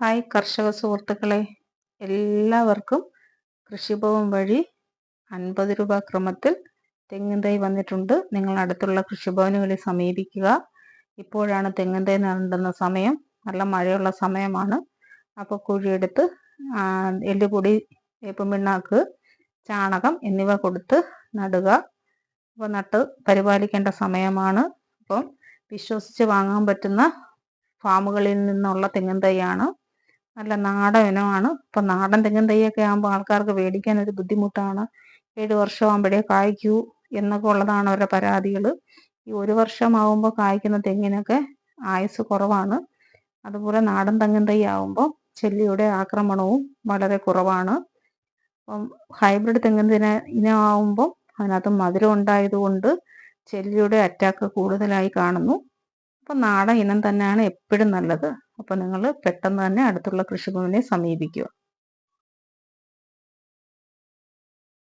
Hi കർഷക സുഹൃത്തുക്കളെ. എല്ലാവർക്കും കൃഷിഭവൻ വഴി അൻപത് രൂപ ക്രമത്തിൽ തെങ്ങിൻ തൈ വന്നിട്ടുണ്ട്. നിങ്ങൾ അടുത്തുള്ള കൃഷിഭവനുകളിൽ സമീപിക്കുക. ഇപ്പോഴാണ് തെങ്ങിൻ തൈ നടേണ്ടുന്ന സമയം. നല്ല മഴയുള്ള സമയമാണ്. അപ്പോൾ കുഴിയെടുത്ത് എല്ലുപൊടി വേപ്പുമിണ്ണാക്ക് ചാണകം എന്നിവ കൊടുത്ത് നടുക. അപ്പോൾ നട്ട് പരിപാലിക്കേണ്ട സമയമാണ്. അപ്പം വിശ്വസിച്ച് വാങ്ങാൻ പറ്റുന്ന ഫാമുകളിൽ നിന്നുള്ള തെങ്ങിൻ തൈയാണ് നല്ല നാടൻ ഇനമാണ്. ഇപ്പം നാടൻ തെങ്ങിൻ തൈയൊക്കെ ആകുമ്പോൾ ആൾക്കാർക്ക് മേടിക്കാൻ ഒരു ബുദ്ധിമുട്ടാണ്. ഏഴ് വർഷമാകുമ്പോഴേ കായ്ക്കൂ എന്നൊക്കെ ഉള്ളതാണ് അവരുടെ പരാതികൾ. ഈ ഒരു വർഷമാകുമ്പോൾ കായ്ക്കുന്ന തെങ്ങിനൊക്കെ ആയുസ് കുറവാണ്. അതുപോലെ നാടൻ തെങ്ങിൻ തൈ ആകുമ്പോൾ ചെല്ലിയുടെ ആക്രമണവും വളരെ കുറവാണ്. അപ്പം ഹൈബ്രിഡ് തെങ്ങിൻ തൈ ഇനമാകുമ്പോൾ അതിനകത്ത് മധുരം ഉണ്ടായതുകൊണ്ട് ചെല്ലിയുടെ അറ്റാക്ക് കൂടുതലായി കാണുന്നു. അപ്പം നാടൻ ഇനം തന്നെയാണ് എപ്പോഴും നല്ലത്. അപ്പോൾ നിങ്ങൾ പെട്ടെന്ന് തന്നെ അടുത്തുള്ള കൃഷിഭവനെ സമീപിക്കുക.